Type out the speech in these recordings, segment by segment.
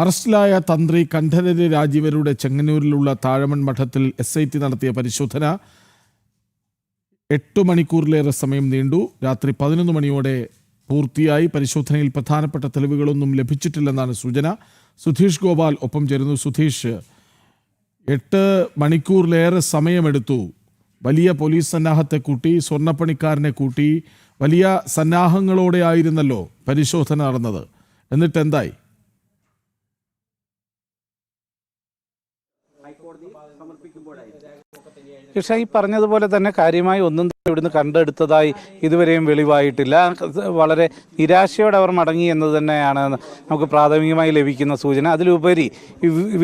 അറസ്റ്റിലായ തന്ത്രി കണ്ഠരര് രാജീവരുടെ ചെങ്ങന്നൂരിലുള്ള താഴമൺ മഠത്തിൽ എസ് ഐ ടി നടത്തിയ പരിശോധന എട്ട് മണിക്കൂറിലേറെ സമയം നീണ്ടു. രാത്രി പതിനൊന്ന് മണിയോടെ പൂർത്തിയായി. പരിശോധനയിൽ പ്രധാനപ്പെട്ട തെളിവുകളൊന്നും ലഭിച്ചിട്ടില്ലെന്നാണ് സൂചന. സുധീഷ് ഗോപാൽ ഒപ്പം ചേരുന്നു. സുധീഷ് എട്ട് മണിക്കൂറിലേറെ സമയമെടുത്തു. വലിയ പോലീസ് സന്നാഹത്തെ കൂട്ടി സ്വർണപ്പണിക്കാരനെ കൂട്ടി വലിയ സന്നാഹങ്ങളോടെ ആയിരുന്നല്ലോ പരിശോധന നടന്നത്. എന്നിട്ട് എന്തായി? പക്ഷേ ഈ പറഞ്ഞതുപോലെ തന്നെ കാര്യമായി ഒന്നും ഇവിടുന്ന് കണ്ടെടുത്തതായി ഇതുവരെയും വെളിവായിട്ടില്ല. വളരെ നിരാശയോടെ അവർ മടങ്ങി എന്ന് തന്നെയാണ് നമുക്ക് പ്രാഥമികമായി ലഭിക്കുന്ന സൂചന. അതിലുപരി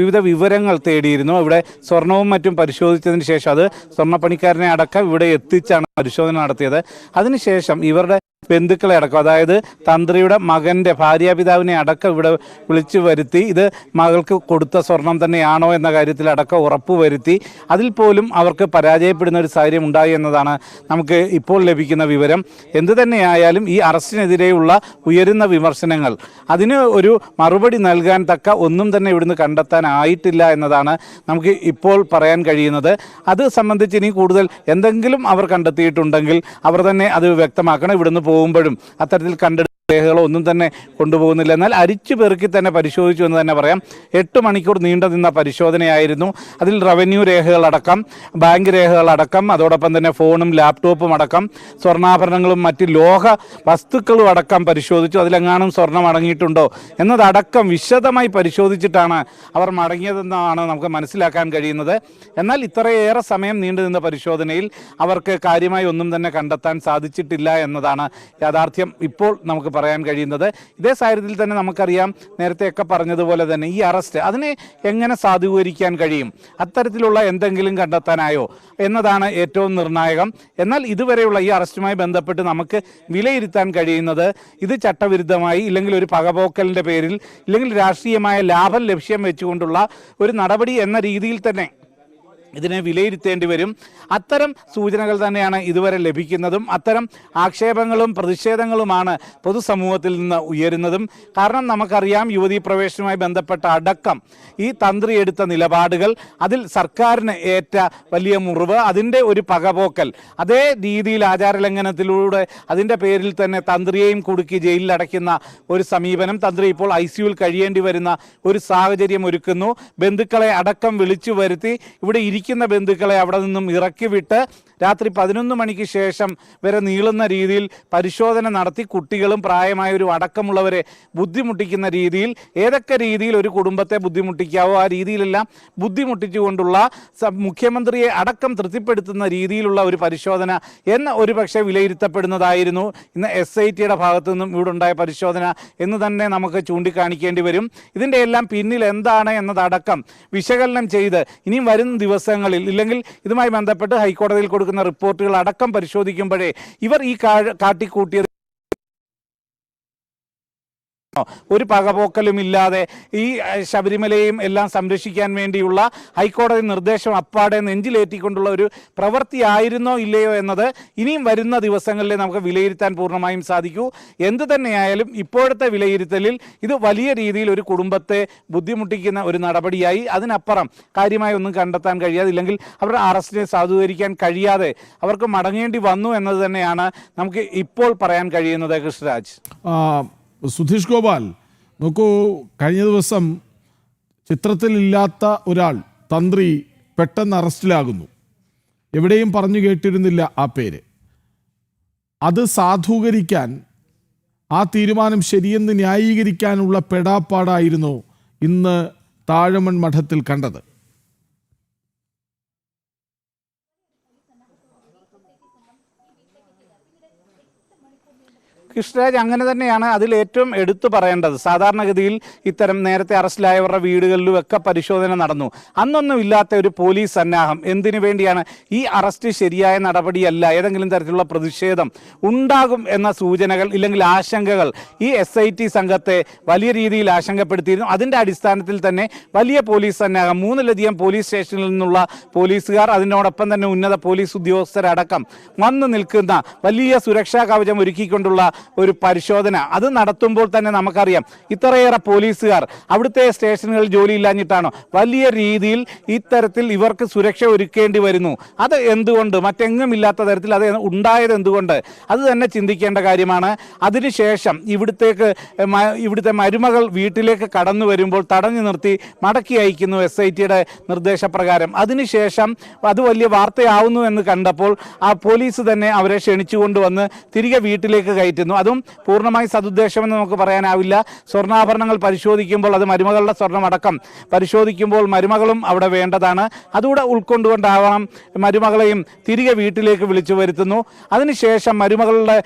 വിവിധ വിവരങ്ങൾ തേടിയിരുന്നു. ഇവിടെ സ്വർണവും മറ്റും പരിശോധിച്ചതിന് ശേഷം അത് സ്വർണപ്പണിക്കാരനെ അടക്കം ഇവിടെ എത്തിച്ചാണ് പരിശോധന നടത്തിയത്. അതിനുശേഷം ഇവരുടെ ബന്ധുക്കളെ അടക്കം. അതായത് തന്ത്രിയുടെ മകന്റെ ഭാര്യാപിതാവിനെ അടക്കം ഇവിടെ വിളിച്ചു വരുത്തി ഇത് മകൾക്ക് കൊടുത്ത സ്വർണം തന്നെയാണോ എന്ന കാര്യത്തിൽ അടക്കം ഉറപ്പുവരുത്തി അതിൽ പോലും അവർക്ക് പരാജയപ്പെടുന്ന ഒരു സാഹചര്യം ഉണ്ടായി എന്നതാണ് നമുക്ക് ഇപ്പോൾ ലഭിക്കുന്ന വിവരം. എന്തു തന്നെയായാലും ഈ അറസ്റ്റിനെതിരെയുള്ള ഉയരുന്ന വിമർശനങ്ങൾ അതിന് ഒരു മറുപടി നൽകാൻ തക്ക ഒന്നും തന്നെ ഇവിടുന്ന് കണ്ടെത്താനായിട്ടില്ല എന്നതാണ് നമുക്ക് ഇപ്പോൾ പറയാൻ കഴിയുന്നത്. അത് സംബന്ധിച്ച് ഇനി കൂടുതൽ എന്തെങ്കിലും അവർ കണ്ടെത്തിയിട്ടുണ്ടെങ്കിൽ അവർ തന്നെ അത് വ്യക്തമാക്കണം. ഇവിടുന്ന് പോകുമ്പോഴും അത്തരത്തിൽ കണ്ടെടുത്ത രേഖകളോ ഒന്നും തന്നെ കൊണ്ടുപോകുന്നില്ല. എന്നാൽ അരിച്ചു പെറുക്കി തന്നെ പരിശോധിച്ചു എന്ന് തന്നെ പറയാം. എട്ട് മണിക്കൂർ നീണ്ടു നിന്ന പരിശോധനയായിരുന്നു. അതിൽ റവന്യൂ രേഖകളടക്കം ബാങ്ക് രേഖകളടക്കം അതോടൊപ്പം തന്നെ ഫോണും ലാപ്ടോപ്പും അടക്കം സ്വർണാഭരണങ്ങളും മറ്റ് ലോഹ വസ്തുക്കളും അടക്കം പരിശോധിച്ചു. അതിലെങ്ങാനും സ്വർണം അടങ്ങിയിട്ടുണ്ടോ എന്നതടക്കം വിശദമായി പരിശോധിച്ചിട്ടാണ് അവർ മടങ്ങിയതെന്നാണ് നമുക്ക് മനസ്സിലാക്കാൻ കഴിയുന്നത്. എന്നാൽ ഇത്രയേറെ സമയം നീണ്ടു നിന്ന പരിശോധനയിൽ അവർക്ക് കാര്യമായി ഒന്നും തന്നെ കണ്ടെത്താൻ സാധിച്ചിട്ടില്ല എന്നതാണ് യാഥാർത്ഥ്യം. ഇപ്പോൾ നമുക്ക് പറയാൻ കഴിയുന്നത്. ഇതേ സാഹചര്യത്തിൽ തന്നെ നമുക്കറിയാം നേരത്തെയൊക്കെ പറഞ്ഞതുപോലെ തന്നെ ഈ അറസ്റ്റ് അതിനെ എങ്ങനെ സാധൂകരിക്കാൻ കഴിയും? അത്തരത്തിലുള്ള എന്തെങ്കിലും കണ്ടെത്താനായോ? എന്നതാണ് ഏറ്റവും നിർണായകം. എന്നാൽ ഇതുവരെയുള്ള ഈ അറസ്റ്റുമായി ബന്ധപ്പെട്ട് നമുക്ക് വിലയിരുത്താൻ കഴിയുന്നത് ഇത് ചട്ടവിരുദ്ധമായി ഇല്ലെങ്കിൽ ഒരു പകപോക്കലിന്റെ പേരിൽ ഇല്ലെങ്കിൽ രാഷ്ട്രീയമായ ലാഭം ലക്ഷ്യം വെച്ചുകൊണ്ടുള്ള ഒരു നടപടി എന്ന രീതിയിൽ തന്നെ ഇതിനെ വിലയിരുത്തേണ്ടി വരും. അത്തരം സൂചനകൾ തന്നെയാണ് ഇതുവരെ ലഭിക്കുന്നതും. അത്തരം ആക്ഷേപങ്ങളും പ്രതിഷേധങ്ങളുമാണ് പൊതുസമൂഹത്തിൽ നിന്ന് ഉയരുന്നതും. കാരണം നമുക്കറിയാം യുവതീ പ്രവേശനവുമായി ബന്ധപ്പെട്ട അടക്കം ഈ തന്ത്രി എടുത്ത നിലപാടുകൾ അതിൽ സർക്കാരിന് ഏറ്റ വലിയ മുറിവ് അതിന്റെ ഒരു പകപോക്കൽ. അതേ രീതിയിൽ ആചാരലംഘനത്തിലൂടെ അതിന്റെ പേരിൽ തന്നെ തന്ത്രിയെയും കുടുക്കി ജയിലിൽ അടയ്ക്കുന്ന ഒരു സമീപനം തന്ത്രി ഇപ്പോൾ ഐ സിയുൽ കഴിയേണ്ടി വരുന്ന ഒരു സാഹചര്യം ഒരുക്കുന്നു. ബന്ധുക്കളെ അടക്കം വിളിച്ചു വരുത്തി ഇവിടെ ഇരിക്കുന്ന ബന്ധുക്കളെ അവിടെ നിന്നും ഇറക്കി വിട്ട് രാത്രി പതിനൊന്ന് മണിക്ക് ശേഷം വരെ നീളുന്ന രീതിയിൽ പരിശോധന നടത്തി കുട്ടികളും പ്രായമായവരും അടക്കമുള്ളവരെ ബുദ്ധിമുട്ടിക്കുന്ന രീതിയിൽ ഏതൊക്കെ രീതിയിൽ ഒരു കുടുംബത്തെ ബുദ്ധിമുട്ടിക്കാവോ ആ രീതിയിലെല്ലാം ബുദ്ധിമുട്ടിച്ചുകൊണ്ടുള്ള മുഖ്യമന്ത്രിയെ അടക്കം തൃപ്തിപ്പെടുത്തുന്ന രീതിയിലുള്ള ഒരു പരിശോധന എന്ന ഒരു പക്ഷേ വിലയിരുത്തപ്പെടുന്നതായിരുന്നു. ഇന്ന് എസ് ഐ ടിയുടെ ഭാഗത്തു നിന്നും ഇവിടെ ഉണ്ടായ പരിശോധന എന്ന് തന്നെ നമുക്ക് ചൂണ്ടിക്കാണിക്കേണ്ടി വരും. ഇതിന്റെ എല്ലാം പിന്നിൽ എന്താണ് എന്നതടക്കം വിശകലനം ചെയ്ത് ഇനിയും വരുന്ന ദിവസങ്ങളിൽ ഇല്ലെങ്കിൽ ഇതുമായി ബന്ധപ്പെട്ട് ഹൈക്കോടതിയിൽ കൊടുക്കുന്ന റിപ്പോർട്ടുകൾ അടക്കം പരിശോധിക്കുമ്പോഴേ ഇവർ ഈ കാട്ടിക്കൂട്ടിയത് ഒരു പകപോക്കലും ഇല്ലാതെ ഈ ശബരിമലയും എല്ലാം സംരക്ഷിക്കാൻ വേണ്ടിയുള്ള ഹൈക്കോടതി നിർദ്ദേശം അപ്പാടെ നെഞ്ചിലേറ്റിക്കൊണ്ടുള്ള ഒരു പ്രവൃത്തിയായിരുന്നോ ഇല്ലയോ എന്നത് ഇനിയും വരുന്ന ദിവസങ്ങളിൽ നമുക്ക് വിലയിരുത്താൻ പൂർണമായും സാധിക്കൂ. എന്തു തന്നെയായാലും ഇപ്പോഴത്തെ വിലയിരുത്തലിൽ ഇത് വലിയ രീതിയിൽ ഒരു കുടുംബത്തെ ബുദ്ധിമുട്ടിക്കുന്ന ഒരു നടപടിയായി. അതിനപ്പുറം കാര്യമായി ഒന്നും കണ്ടെത്താൻ കഴിയാതെ ഇല്ലെങ്കിൽ അവരുടെ അറസ്റ്റിനെ സാധൂകരിക്കാൻ കഴിയാതെ അവർക്ക് മടങ്ങേണ്ടി വന്നു എന്നത് തന്നെയാണ് നമുക്ക് ഇപ്പോൾ പറയാൻ കഴിയുന്നത് കൃഷ്ണരാജ്. സുധീഷ് ഗോപാൽ നോക്കൂ കഴിഞ്ഞ ദിവസം ചിത്രത്തിലില്ലാത്ത ഒരാൾ തന്ത്രി പെട്ടെന്ന് അറസ്റ്റിലാകുന്നു. എവിടെയും പറഞ്ഞു കേട്ടിരുന്നില്ല ആ പേര്. അത് സാധൂകരിക്കാൻ ആ തീരുമാനം ശരിയെന്ന് ന്യായീകരിക്കാനുള്ള പെടാപ്പാടായിരുന്നു ഇന്ന് താഴമൺ മഠത്തിൽ കണ്ടത്. കൃഷ്ണരാജ് അങ്ങനെ തന്നെയാണ് അതിൽ ഏറ്റവും എടുത്തു പറയേണ്ടത്. സാധാരണഗതിയിൽ ഇത്തരം നേരത്തെ അറസ്റ്റിലായവരുടെ വീടുകളിലും ഒക്കെ പരിശോധന നടന്നു. അന്നൊന്നും ഇല്ലാത്ത ഒരു പോലീസ് സന്നാഹം. എന്തിനു വേണ്ടിയാണ് ഈ അറസ്റ്റ് ശരിയായ നടപടിയല്ല? ഏതെങ്കിലും തരത്തിലുള്ള പ്രതിഷേധം ഉണ്ടാകും എന്ന സൂചനകൾ ഇല്ലെങ്കിൽ ആശങ്കകൾ ഈ എസ് ഐ ടി സംഘത്തെ വലിയ രീതിയിൽ ആശങ്കപ്പെടുത്തിയിരുന്നു. അതിന്റെ അടിസ്ഥാനത്തിൽ തന്നെ വലിയ പോലീസ് സന്നാഹം മൂന്നിലധികം പോലീസ് സ്റ്റേഷനിൽ നിന്നുള്ള പോലീസുകാർ അതിനോടൊപ്പം തന്നെ ഉന്നത പോലീസ് ഉദ്യോഗസ്ഥരടക്കം വന്നു നിൽക്കുന്ന വലിയ സുരക്ഷാ കവചം ഒരുക്കിക്കൊണ്ടുള്ള ഒരു പരിശോധന. അത് നടത്തുമ്പോൾ തന്നെ നമുക്കറിയാം ഇത്രയേറെ പോലീസുകാർ അവിടുത്തെ സ്റ്റേഷനുകളിൽ ജോലി ജോലിയില്ലാഞ്ഞിട്ടാണോ? വലിയ രീതിയിൽ ഇത്തരത്തിൽ ഇവർക്ക് സുരക്ഷ ഒരുക്കേണ്ടി വരുന്നു. അത് എന്തുകൊണ്ട്? മറ്റെങ്ങും ഇല്ലാത്ത തരത്തിൽ അത് ഉണ്ടായത് എന്തുകൊണ്ട്? അത് തന്നെ ചിന്തിക്കേണ്ട കാര്യമാണ്. അതിനുശേഷം ഇവിടുത്തേക്ക് ഇവിടുത്തെ മരുമകൾ വീട്ടിലേക്ക് കടന്നു വരുമ്പോൾ തടഞ്ഞു നിർത്തി മടക്കി അയക്കുന്നു എസ് ഐ ടിയുടെ നിർദ്ദേശപ്രകാരം. അതിനുശേഷം അത് വലിയ വാർത്തയാവുന്നു എന്ന് കണ്ടപ്പോൾ ആ പോലീസ് തന്നെ അവരെ ക്ഷണിച്ചു വന്ന് തിരികെ വീട്ടിലേക്ക് കയറ്റുന്നു. അതും പൂർണമായി സതുദ്ദേശമെന്ന് നമുക്ക് പറയാനാവില്ല. സ്വർണാഭരണങ്ങൾ പരിശോധിക്കുമ്പോൾ അത് മരുമകളുടെ സ്വർണമടക്കം. പരിശോധിക്കുമ്പോൾ മരുമകളും അവിടെ വേണ്ടതാണ്. അതുകൂടെ ഉൾക്കൊണ്ടുകൊണ്ടാവണം മരുമകളെയും തിരികെ വീട്ടിലേക്ക് വിളിച്ചു വരുത്തുന്നു. അതിനുശേഷം മരുമകളുടെ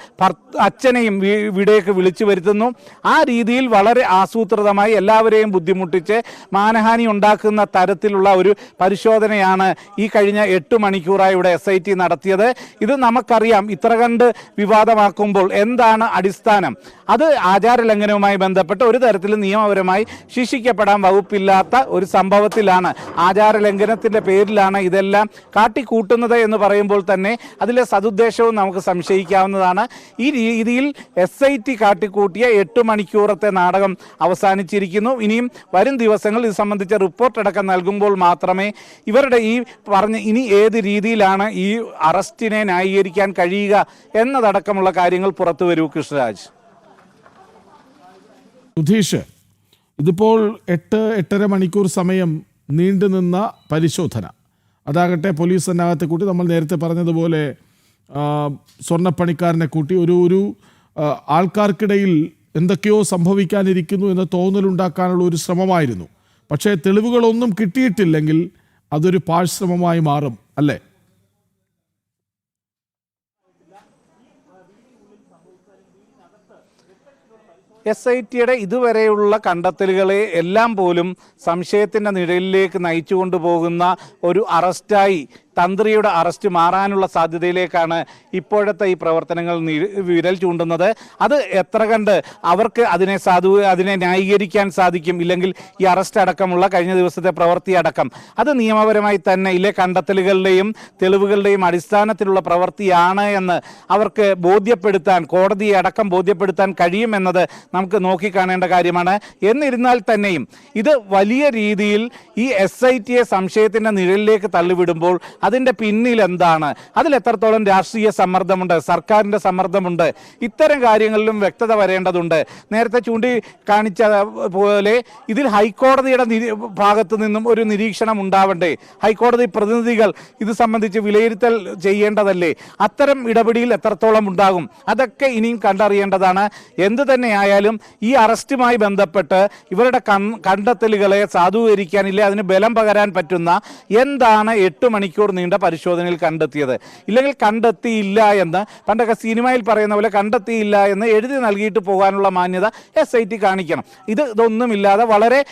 അച്ഛനെയും വീടേക്ക് വിളിച്ചു വരുത്തുന്നു. ആ രീതിയിൽ വളരെ ആസൂത്രിതമായി എല്ലാവരെയും ബുദ്ധിമുട്ടിച്ച് മാനഹാനി ഉണ്ടാക്കുന്ന തരത്തിലുള്ള ഒരു പരിശോധനയാണ് ഈ കഴിഞ്ഞ എട്ട് മണിക്കൂറായി ഇവിടെ എസ് നടത്തിയത്. ഇത് നമുക്കറിയാം. ഇത്ര കണ്ട് വിവാദമാക്കുമ്പോൾ എന്താണ് അടിസ്ഥാനം അത് ആചാര ലംഘനവുമായി ബന്ധപ്പെട്ട് ഒരു തരത്തിലും നിയമപരമായി ശിക്ഷിക്കപ്പെടാൻ വകുപ്പില്ലാത്ത ഒരു സംഭവത്തിലാണ്. ആചാര ലംഘനത്തിന്റെ പേരിലാണ് ഇതെല്ലാം കാട്ടിക്കൂട്ടുന്നത് എന്ന് പറയുമ്പോൾ തന്നെ അതിലെ സതുദ്ദേശവും നമുക്ക് സംശയിക്കാവുന്നതാണ്. ഈ രീതിയിൽ എസ് ഐ ടി കാട്ടിക്കൂട്ടിയ എട്ട് മണിക്കൂറത്തെ നാടകം അവസാനിച്ചിരിക്കുന്നു. ഇനിയും വരും ദിവസങ്ങൾ ഇത് സംബന്ധിച്ച റിപ്പോർട്ട് അടക്കം നൽകുമ്പോൾ മാത്രമേ ഇവരുടെ ഈ പറഞ്ഞ ഇനി ഏത് രീതിയിലാണ് ഈ അറസ്റ്റിനെ ന്യായീകരിക്കാൻ കഴിയുക എന്നതടക്കമുള്ള കാര്യങ്ങൾ പുറത്തു വരൂ. കൃഷ്ണരാജ്. സുധീഷ് ഇതിപ്പോൾ എട്ട് എട്ടര മണിക്കൂർ സമയം നീണ്ടുനിന്ന പരിശോധന. അതാകട്ടെ പോലീസ് സന്നാഹത്തെ കൂട്ടി നമ്മൾ നേരത്തെ പറഞ്ഞതുപോലെ സ്വർണപ്പണിക്കാരനെ കൂട്ടി ഒരു ഒരു ആൾക്കാർക്കിടയിൽ എന്തൊക്കെയോ സംഭവിക്കാനിരിക്കുന്നു എന്ന തോന്നലുണ്ടാക്കാനുള്ള ഒരു ശ്രമമായിരുന്നു. പക്ഷേ തെളിവുകളൊന്നും കിട്ടിയിട്ടില്ലെങ്കിൽ അതൊരു പാഴ്ശ്രമമായി മാറും അല്ലേ? എസ് ഐ ടിയുടെ ഇതുവരെയുള്ള കണ്ടെത്തലുകളെ എല്ലാം പോലും സംശയത്തിന്റെ നിഴലിലേക്ക് നയിച്ചു കൊണ്ടുപോകുന്ന ഒരു അറസ്റ്റായി തന്ത്രിയുടെ അറസ്റ്റ് മാറാനുള്ള സാധ്യതയിലേക്കാണ് ഇപ്പോഴത്തെ ഈ പ്രവർത്തനങ്ങൾ വിരൽ ചൂണ്ടുന്നത്. അത് എത്ര കണ്ട് അവർക്ക് അതിനെ സാധു അതിനെ ന്യായീകരിക്കാൻ സാധിക്കും? ഇല്ലെങ്കിൽ ഈ അറസ്റ്റ് അടക്കമുള്ള കഴിഞ്ഞ ദിവസത്തെ പ്രവൃത്തി അടക്കം. അത് നിയമപരമായി തന്നെ ഇല്ലേ കണ്ടെത്തലുകളുടെയും തെളിവുകളുടെയും അടിസ്ഥാനത്തിലുള്ള പ്രവൃത്തിയാണ് എന്ന് അവർക്ക് ബോധ്യപ്പെടുത്താൻ കോടതിയെ അടക്കം ബോധ്യപ്പെടുത്താൻ കഴിയുമെന്നത് നമുക്ക് നോക്കിക്കാണേണ്ട കാര്യമാണ്. എന്നിരുന്നാൽ തന്നെയും ഇത് വലിയ രീതിയിൽ ഈ എസ് ഐ ടിയെ സംശയത്തിന്റെ നിഴലിലേക്ക് തള്ളിവിടുമ്പോൾ അതിന്റെ പിന്നിൽ എന്താണ്? അതിൽ എത്രത്തോളം രാഷ്ട്രീയ സമ്മർദ്ദമുണ്ട്? സർക്കാരിന്റെ സമ്മർദ്ദമുണ്ട്? ഇത്തരം കാര്യങ്ങളിലും വ്യക്തത വരേണ്ടതുണ്ട്. നേരത്തെ ചൂണ്ടി കാണിച്ച പോലെ ഇതിൽ ഹൈക്കോടതിയുടെ ഭാഗത്തു നിന്നും ഒരു നിരീക്ഷണം ഉണ്ടാവണ്ടേ? ഹൈക്കോടതി പ്രതിനിധികൾ ഇത് സംബന്ധിച്ച് വിലയിരുത്തൽ ചെയ്യേണ്ടതല്ലേ? അത്തരം ഇടപെടിയിൽ എത്രത്തോളം ഉണ്ടാകും? അതൊക്കെ ഇനിയും കണ്ടറിയേണ്ടതാണ്. എന്ത് തന്നെയായാലും ഈ അറസ്റ്റുമായി ബന്ധപ്പെട്ട് ഇവരുടെ കണ്ടെത്തലുകളെ സാധൂകരിക്കാനില്ലേ? അതിന് ബലം പകരാൻ പറ്റുന്ന എന്താണ് എട്ട് മണിക്കൂർ നീണ്ട പരിശോധനയിൽ കണ്ടെത്തിയത്. ഇല്ലെങ്കിൽ കണ്ടെത്തിയില്ല എന്ന്. പണ്ടൊക്കെ സിനിമയിൽ പറയുന്ന പോലെ കണ്ടെത്തിയില്ല എന്ന് എഴുതി നൽകിയിട്ട് പോകാനുള്ള മാന്യത എസ് ഐ ടി കാണിക്കണം. ഇത് ഇതൊന്നുമില്ലാതെ വളരെ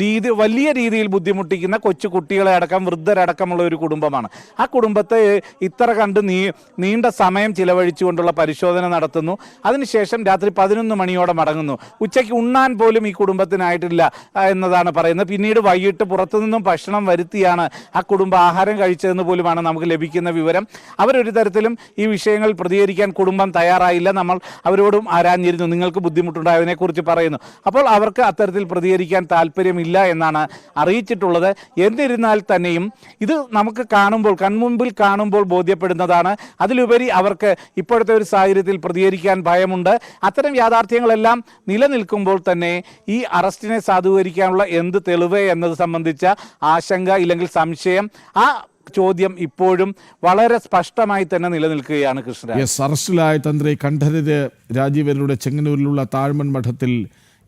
രീതി വലിയ രീതിയിൽ ബുദ്ധിമുട്ടിക്കുന്ന കൊച്ചു കുട്ടികളെ അടക്കം വൃദ്ധരടക്കമുള്ള ഒരു കുടുംബമാണ്. ആ കുടുംബത്തെ ഇത്ര കണ്ട് നീ നീണ്ട സമയം ചിലവഴിച്ചുകൊണ്ടുള്ള പരിശോധന നടത്തുന്നു. അതിനുശേഷം രാത്രി പതിനൊന്ന് മണിയോടെ മടങ്ങുന്നു. ഉച്ചയ്ക്ക് ഉണ്ണാൻ പോലും ഈ കുടുംബത്തിനായിട്ടില്ല എന്നതാണ് പറയുന്നത്. പിന്നീട് വൈകിട്ട് പുറത്തുനിന്നും ഭക്ഷണം വരുത്തിയാണ് ആ കുടുംബം ആഹാരം കഴിച്ചതെന്ന് പോലുമാണ് നമുക്ക് ലഭിക്കുന്ന വിവരം. അവരൊരു തരത്തിലും ഈ വിഷയങ്ങൾ പ്രതികരിക്കാൻ കുടുംബം തയ്യാറായില്ല. നമ്മൾ അവരോടും ആരാഞ്ഞിരുന്നു. നിങ്ങൾക്ക് ബുദ്ധിമുട്ടുണ്ടായതിനെക്കുറിച്ച് പറയുന്നു. അപ്പോൾ അവർക്ക് അത്തരത്തിൽ പ്രതികരിക്കാൻ താല്പര്യമില്ല എന്നാണ് അറിയിച്ചിട്ടുള്ളത്. എന്നിരുന്നാൽ തന്നെയും ഇത് നമുക്ക് കാണുമ്പോൾ കൺമുമ്പിൽ കാണുമ്പോൾ ബോധ്യപ്പെടുന്നതാണ്. അതിലുപരി അവർക്ക് ഇപ്പോഴത്തെ ഒരു സാഹചര്യത്തിൽ പ്രതികരിക്കാൻ ഭയമുണ്ട്. അത്തരം യാഥാർത്ഥ്യങ്ങളെല്ലാം നിലനിൽക്കുമ്പോൾ തന്നെ ഈ അറസ്റ്റിനെ സാധൂകരിക്കാനുള്ള എന്ത് തെളിവ് എന്നത് സംബന്ധിച്ച ആശങ്ക ഇല്ലെങ്കിൽ സംശയം. ആ ചോദ്യം ഇപ്പോഴും വളരെ സ്പഷ്ടമായി തന്നെ നിലനിൽക്കുകയാണ് കൃഷ്ണ എസ് അറസ്റ്റിലായ തന്ത്രി കണ്ഠരര് രാജീവരുടെ ചെങ്ങന്നൂരിലുള്ള താഴ്മൺ മഠത്തിൽ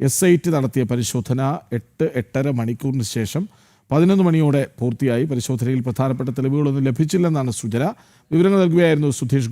എസ് ഐ ടി നടത്തിയ പരിശോധന എട്ട് എട്ടര മണിക്കൂറിന് ശേഷം പതിനൊന്ന് മണിയോടെ പൂർത്തിയായി. പരിശോധനയിൽ പ്രധാനപ്പെട്ട തെളിവുകളൊന്നും ലഭിച്ചില്ലെന്നാണ് സൂചന. വിവരങ്ങൾ നൽകുകയായിരുന്നു സുധീഷ്